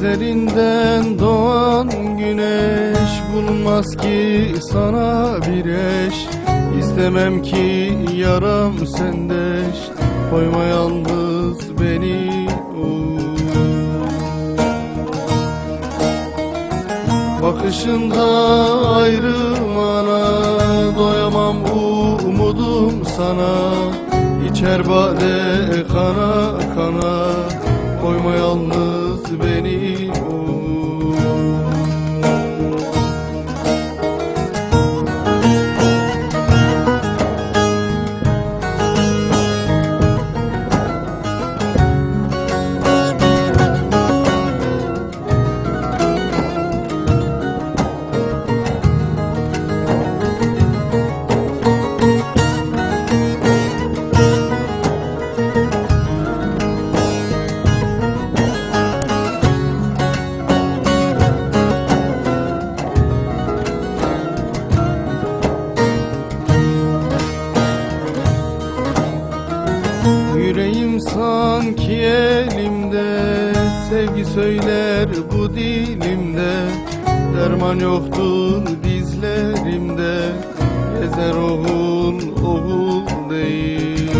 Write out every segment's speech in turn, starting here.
Gözlerinden doğan güneş Bulunmaz ki sana bir eş. İstemem ki yaram sendeş Koyma yalnız beni Bakışında ayrılmana Doyamam umudum sana. İçer bade kana kana Koyma yalnız beni sanki elimde Sevgi söyler bu dilimde. Derman yoktur dizlerimde Gezer oğul oğul değil.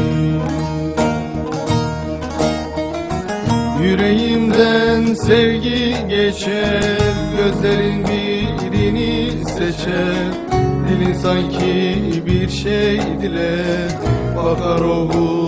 Yüreğimden sevgi geçer Gözlerin birini seçer. Dilin sanki bir şey diler Bakar oğul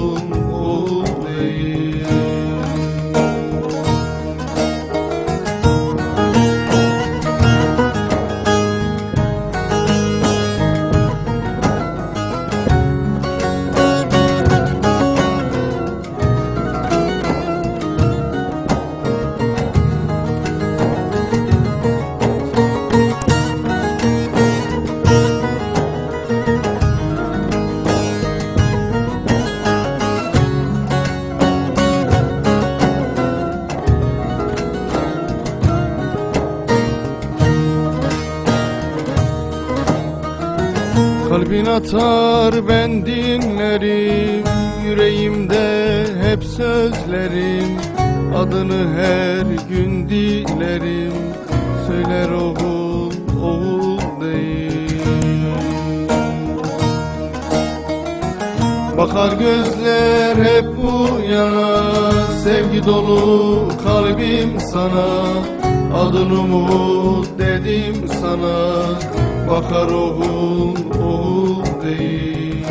Kalbin atar ben dinlerim Yüreğimde hep sözlerim. Adını her gün dilerim Söyler oğul Bakar gözler hep bu yana. Sevgi dolu kalbim sana. Adın umut dedim sana. Bakar oğul oğul değil